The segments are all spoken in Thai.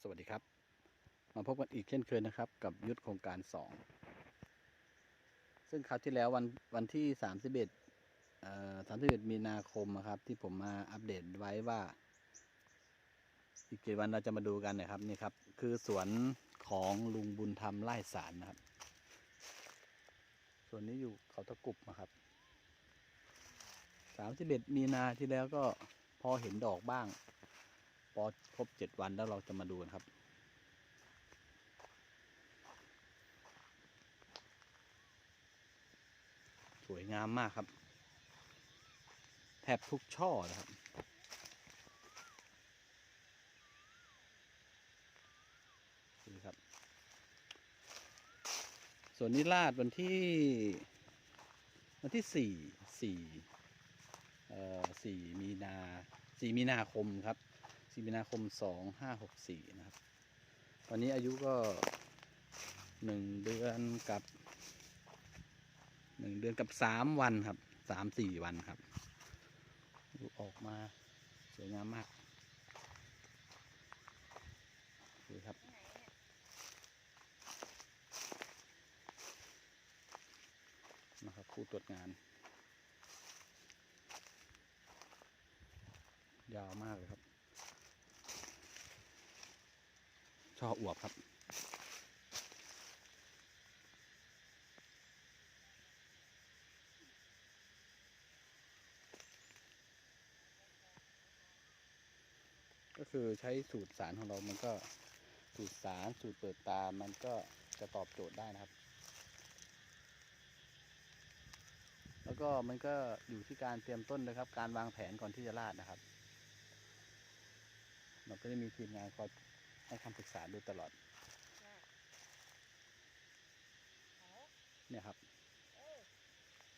สวัสดีครับ มาพบกันอีกเช่นเคยนะครับ กับยุทธโครงการสองซึ่งคราวที่แล้ววันวันที่สามสิบเอ็ดสามสิบเอ็ดมีนาคมอะครับ ที่ผมมาอัปเดตไว้ว่า อีกกี่วันเราจะมาดูกันนะครับนี่ครับ คือสวนของลุงบุญธรรมไร่สารนะครับ ส่วนนี้อยู่เขาตะกุบนะครับสามสิบเอ็ดมีนาที่แล้วก็พอเห็นดอกบ้าง พอครบเจ็ดวันแล้วเราจะมาดูกันครับ สวยงามมากครับ แทบทุกช่อนะครับนี่ครับ ส่วนนี้ลาดวันที่ วันที่สี่สี่เอ่อสี่มีนาสี่มีนาคมครับ สี่มีนาคมสองห้าหกสี่นะครับ ตอนนี้อายุก็หนึ่งเดือนกับหนึ่งเดือนกับสามวันครับสามสี่วันครับดูออกมาสวยงามมากดูครับนะครับผู้ตรวจงาน ยาวมากเลยครับ ช่ออวบครับ ก็คือใช้สูตรสารของเรามันก็สูตรสารสูตรเปิดตา มันก็จะตอบโจทย์ได้นะครับ แล้วก็มันก็อยู่ที่การเตรียมต้นนะครับ การวางแผนก่อนที่จะลาดนะครับเราก็ได้มีทีมงานคอย ให้คำปรึกษาดูตลอด เนี่ยครับ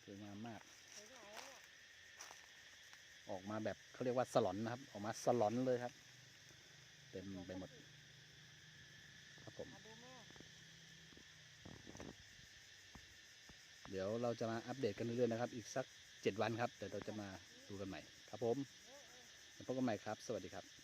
สวยงามมาก ออกมาแบบเขาเรียกว่าสลอนนะครับ ออกมาสลอนเลยครับ เต็มไปหมด ครับผม เดี๋ยวเราจะมาอัปเดตกันเรื่อยๆนะครับ อีกสักเจ็ดวันครับ เดี๋ยวเราจะมาดูกันใหม่ ครับผมพบกันใหม่ครับ สวัสดีครับ